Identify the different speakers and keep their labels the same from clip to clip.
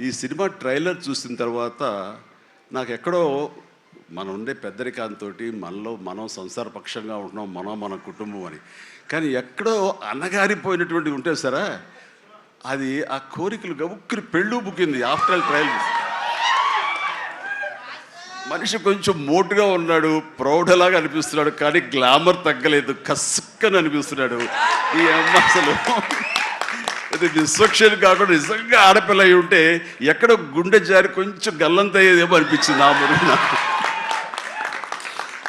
Speaker 1: ఈ cinema trailer చూసిన తర్వాత నాకు ఎక్కడో మనం ఉండే పెద్దరికాంతో మనలో మనం సంసార పక్షంగా ఉంటున్నాం మనం మన కుటుంబం అని. కానీ ఎక్కడో అనగారిపోయినటువంటి ఉంటే సరే అది ఆ కోరికలు గబుక్కుని పెళ్ళు బుక్కింది ఆఫ్టర్ ట్రయల్ మనిషి కొంచెం మోటుగా ఉన్నాడు ప్రౌఢలాగా అనిపిస్తున్నాడు కానీ గ్లామర్ తగ్గలేదు కసుక్కని అనిపిస్తున్నాడు. ఈ అమ్మ అసలు ఇది విశ్వక్షేణి కాకుండా నిజంగా ఆడపిల్ల అయి ఉంటే ఎక్కడో గుండె జారి కొంచెం గల్లంత అయ్యేదేమో అనిపించింది ఆ మురుగు నాకు.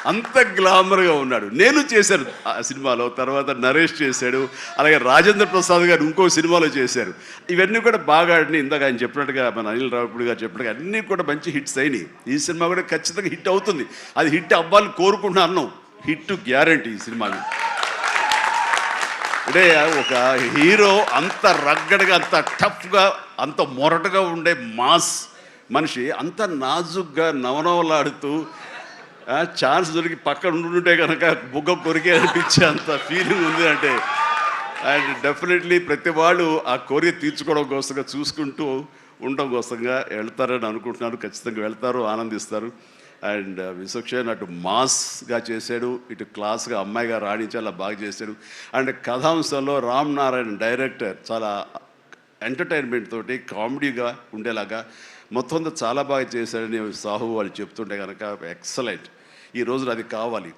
Speaker 1: అంత గ్లామర్గా ఉన్నాడు. నేను చేశాను ఆ సినిమాలో తర్వాత నరేష్ చేశాడు అలాగే రాజేంద్ర ప్రసాద్ గారు ఇంకో సినిమాలో చేశారు. ఇవన్నీ కూడా బాగా ఆడినాయి. ఇందాక ఆయన చెప్పినట్టుగా మన అనిల్ రావుడు గారు చెప్పినట్టుగా అన్నీ కూడా మంచి హిట్స్ అయినాయి. ఈ సినిమా కూడా ఖచ్చితంగా హిట్ అవుతుంది. అది హిట్ అవ్వాలని కోరుకుంటున్నా అన్నాం. హిట్ గ్యారంటీ ఈ సినిమాకి అంటే ఒక హీరో అంత రగ్గడగా అంత టఫ్గా అంత మొరటుగా ఉండే మాస్ మనిషి అంత నాజుగ్గా నవనవలాడుతూ ఛాన్స్ దొరికి పక్కన ఉండుంటే కనుక బుగ్గ కొరికే అనిపించే అంత ఫీలింగ్ ఉంది అంటే అండ్ డెఫినెట్లీ ప్రతి వాళ్ళు ఆ కోరిక తీర్చుకోవడం కోసంగా చూసుకుంటూ ఉండడం కోసంగా వెళ్తారని అనుకుంటున్నారు ఖచ్చితంగా వెళ్తారు ఆనందిస్తారు. అండ్ విశ్వక్షేణ్ అటు మాస్గా చేశాడు. ఇటు క్లాస్గా అమ్మాయిగా రాణించి అలా బాగా చేశాడు. అండ్ కథాంశంలో రామ్ నారాయణ్ డైరెక్టర్ చాలా ఎంటర్టైన్మెంట్ తోటి కామెడీగా ఉండేలాగా మొత్తం అంతా చాలా బాగా చేశాడని సాహు వాళ్ళు చెప్తుంటే కనుక ఎక్సలెంట్. ఈ రోజున అది కావాలి.